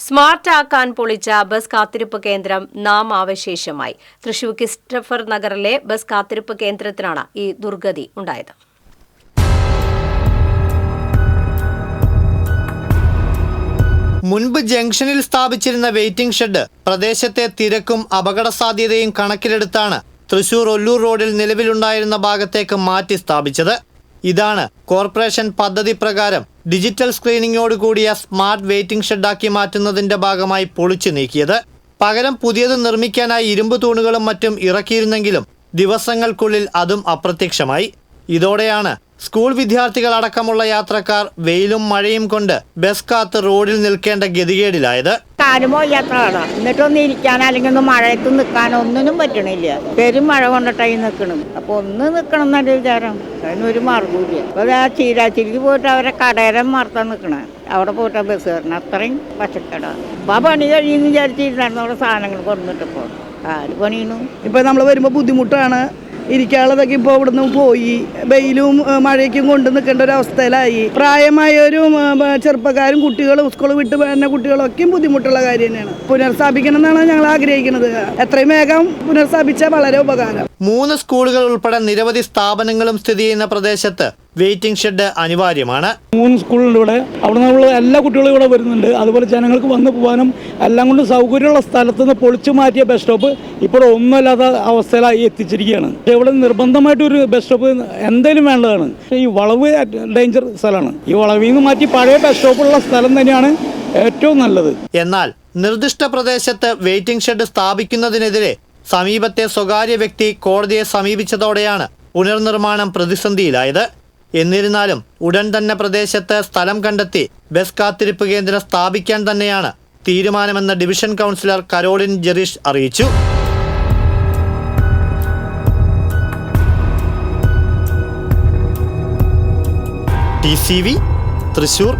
Smart ആക്കാൻ പൊളിച്ച bus കാത്തിരിപ്പ് കേന്ദ്രം നാം നാമാവശേഷമായി തൃശൂർ ക്രിസ്റ്റഫർ നഗറിലെ ബസ് കാത്തിരിപ്പ് കേന്ദ്രത്തിനാണ് ഈ ദുർഗതി ഉണ്ടായത്. മുൻപ് ജംഗ്ഷനിൽ സ്ഥാപിച്ചിരുന്ന വെയിറ്റിംഗ് ഷെഡ് പ്രദേശത്തെ തിരക്കും അപകട സാധ്യതയും കണക്കിലെടുത്താണ് തൃശൂർ ഒല്ലൂർ റോഡിൽ നിലവിലുണ്ടായിരുന്ന ഭാഗത്തേക്ക് മാറ്റി സ്ഥാപിച്ചത്. ഇതാണ് കോർപ്പറേഷൻ പദ്ധതി പ്രകാരം ഡിജിറ്റൽ സ്ക്രീനിങ്ങോട് കൂടിയ സ്മാർട്ട് വെയിറ്റിംഗ് ഷെഡാക്കി മാറ്റുന്നതിന്റെ ഭാഗമായി പൊളിച്ചു നീക്കിയത്. പകരം പുതിയത് നിർമ്മിക്കാനായി ഇരുമ്പ് തൂണുകളും മറ്റും ഇറക്കിയിരുന്നെങ്കിലും ദിവസങ്ങൾക്കുള്ളിൽ അതും അപ്രത്യക്ഷമായി. ഇതോടെയാണ് സ്കൂൾ വിദ്യാർത്ഥികൾ അടക്കമുള്ള യാത്രക്കാർ വെയിലും മഴയും കൊണ്ട് ബസ് കാത്ത് റോഡിൽ നിൽക്കേണ്ട ഗതികേടിലായത്. കാലും ഇല്ലാത്തതാണ്? എന്നിട്ടൊന്നും ഇരിക്കാനോ അല്ലെങ്കിൽ ഒന്ന് മഴയത്ത് നിൽക്കാനോ ഒന്നിനും പറ്റണില്ല. പെരും മഴ കൊണ്ടിട്ടായി നിൽക്കണം അപ്പോൾ ഒന്ന് നിൽക്കണം എന്നൊരു വിചാരം. അതിനൊരു മാർഗമില്ല അപ്പോൾ ആ ചീരാച്ചിരിക്ക് പോയിട്ട് അവരെ കടേരം മറത്താൻ നിൽക്കണേ അവിടെ പോയിട്ട് ബസ് കയറണം അത്രയും പച്ചക്കട. അപ്പൊ ആ പണി കഴിയുമെന്ന് വിചാരിച്ചിരുന്നായിരുന്നു അവിടെ സാധനങ്ങൾ കൊണ്ടുവന്നിട്ടപ്പോൾ ആര് പണിയണു? ഇപ്പോൾ നമ്മൾ വരുമ്പോൾ ബുദ്ധിമുട്ടാണ്. ഇരിക്കാനുള്ളതൊക്കെ ഇപ്പോൾ ഇവിടുന്ന് പോയി. വെയിലും മഴയ്ക്കും കൊണ്ട് നിൽക്കേണ്ട ഒരു അവസ്ഥയിലായി. പ്രായമായവരും ചെറുപ്പക്കാരും കുട്ടികളും സ്കൂൾ വിട്ട് വരുന്ന കുട്ടികളൊക്കെയും ബുദ്ധിമുട്ടുള്ള കാര്യം തന്നെയാണ്. പുനഃസ്ഥാപിക്കണം എന്നാണ് ഞങ്ങൾ ആഗ്രഹിക്കുന്നത്. എത്രയും വേഗം പുനഃസ്ഥാപിച്ചാൽ വളരെ ഉപകാരം. മൂന്ന് സ്കൂളുകൾ ഉൾപ്പെടെ നിരവധി സ്ഥാപനങ്ങളും സ്ഥിതി ചെയ്യുന്ന പ്രദേശത്ത് വെയിറ്റിംഗ് ഷെഡ് അനിവാര്യമാണ്. മൂന്ന് സ്കൂളുണ്ട് ഇവിടെ അവിടെ നിന്നുള്ള എല്ലാ കുട്ടികളും ഇവിടെ വരുന്നുണ്ട്. അതുപോലെ ജനങ്ങൾക്ക് വന്നു പോകാനും എല്ലാം കൊണ്ടും സൗകര്യമുള്ള സ്ഥലത്ത് നിന്ന് പൊളിച്ചു മാറ്റിയ ബസ് സ്റ്റോപ്പ് ഇപ്പോൾ ഒന്നുമില്ലാത്ത അവസ്ഥയിലായി എത്തിച്ചിരിക്കുകയാണ്. ഇവിടെ നിർബന്ധമായിട്ട് ഒരു ബസ് സ്റ്റോപ്പ് എന്തെങ്കിലും വേണ്ടതാണ്. ഈ വളവ് ഡേഞ്ചർ സ്ഥലമാണ്. ഈ വളവിൽ നിന്ന് മാറ്റി പഴയ ബസ് സ്റ്റോപ്പുള്ള സ്ഥലം തന്നെയാണ് ഏറ്റവും നല്ലത്. എന്നാൽ നിർദ്ദിഷ്ട പ്രദേശത്ത് വെയിറ്റിംഗ് ഷെഡ് സ്ഥാപിക്കുന്നതിനെതിരെ സമീപത്തെ സ്വകാര്യ വ്യക്തി കോടതിയെ സമീപിച്ചതോടെയാണ് പുനർനിർമ്മാണം പ്രതിസന്ധിയിലായത്. എന്നിരുന്നാലും ഉടൻ തന്നെ പ്രദേശത്ത് സ്ഥലം കണ്ടെത്തി ബസ് കാത്തിരിപ്പ് കേന്ദ്രം സ്ഥാപിക്കാൻ തന്നെയാണ് തീരുമാനമെന്ന് ഡിവിഷൻ കൗൺസിലർ കരോളിൻ ജെറീഷ് അറിയിച്ചു. T C V Thrissur